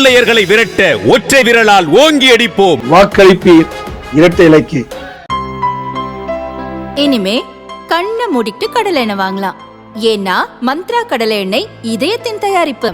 கொள்ளையர்களை விரட்ட ஒற்றை விரலால் ஓங்கி அடிப்போம். வாக்களிப்பீர். இரட்டை இலக்கு. இனிமே கண்ணை மூடிட்டு கடலை எண்ணெய் வாங்கலாம். ஏன்னா மந்த்ரா கடலை எண்ணெய் இதயத்தின் தயாரிப்பு.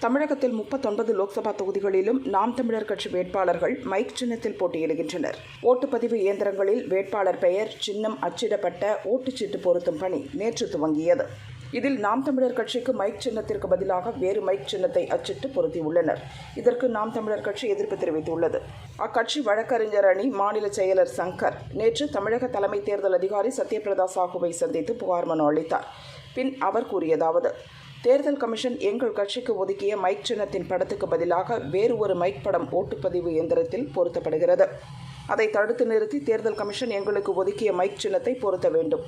தமிழகத்தில் முப்பத்தொன்பது லோக்சபா தொகுதிகளிலும் நாம் தமிழர் கட்சி வேட்பாளர்கள் மைக் சின்னத்தில் போட்டியிடுகின்றனர். ஓட்டுப்பதிவு இயந்திரங்களில் வேட்பாளர் பெயர் சின்னம் அச்சிடப்பட்ட ஓட்டுச்சீட்டு பொருத்தும் பணி நேற்று துவங்கியது. இதில் நாம் தமிழர் கட்சிக்கு மைக் சின்னத்திற்கு பதிலாக வேறு மைக் சின்னத்தை அச்சிட்டு பொருத்தியுள்ளனர். இதற்கு நாம் தமிழர் கட்சி எதிர்ப்பு தெரிவித்துள்ளது. அக்கட்சி வழக்கறிஞர் அணி மாநில செயலர் சங்கர் நேற்று தமிழக தலைமை தேர்தல் அதிகாரி சத்யபிரதா சாஹுவை சந்தித்து புகார் மனு அளித்தார். பின் அவர் கூறியதாவது தேர்தல் கமிஷன் எங்கள் கட்சிக்கு ஒதுக்கிய மைக் சின்னத்தின் படத்துக்கு பதிலாக வேறு ஒரு மைக் படம் ஓட்டுப்பதிவு இயந்திரத்தில் பொருத்தப்படுகிறது. அதை தடுத்து நிறுத்தி தேர்தல் கமிஷன் எங்களுக்கு ஒதுக்கிய மைக் சின்னத்தை பொருத்த வேண்டும்.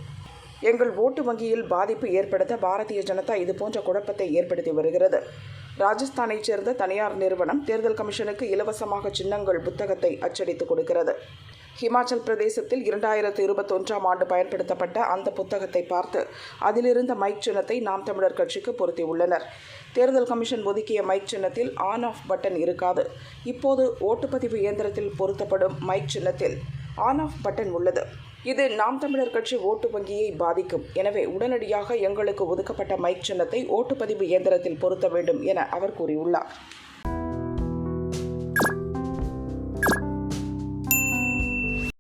எங்கள் ஓட்டு வங்கியில் பாதிப்பு ஏற்படுத்த பாரதிய ஜனதா இதுபோன்ற குழப்பத்தை ஏற்படுத்தி வருகிறது. ராஜஸ்தானைச் சேர்ந்த தனியார் நிறுவனம் தேர்தல் கமிஷனுக்கு இலவசமாக சின்னங்கள் புத்தகத்தை அச்சடித்துக் கொடுக்கிறது. ஹிமாச்சல் பிரதேசத்தில் இரண்டாயிரத்து இருபத்தொன்றாம் ஆண்டு பயன்படுத்தப்பட்ட அந்த புத்தகத்தை பார்த்து அதிலிருந்த மைக் சின்னத்தை நாம் தமிழர் கட்சிக்கு பொருத்தியுள்ளனர். தேர்தல் கமிஷன் ஒதுக்கிய மைக் சின்னத்தில் ஆன் ஆஃப் பட்டன் இருக்காது. இப்போது ஓட்டுப்பதிவு இயந்திரத்தில் பொருத்தப்படும் மைக் சின்னத்தில் ஆன் ஆஃப் பட்டன் உள்ளது. இது நாம் தமிழர் கட்சி ஓட்டு வங்கியை பாதிக்கும். எனவே உடனடியாக எங்களுக்கு ஒதுக்கப்பட்ட மைக் சின்னத்தை ஓட்டுப்பதிவு இயந்திரத்தில் பொருத்த வேண்டும் என அவர் கூறியுள்ளார்.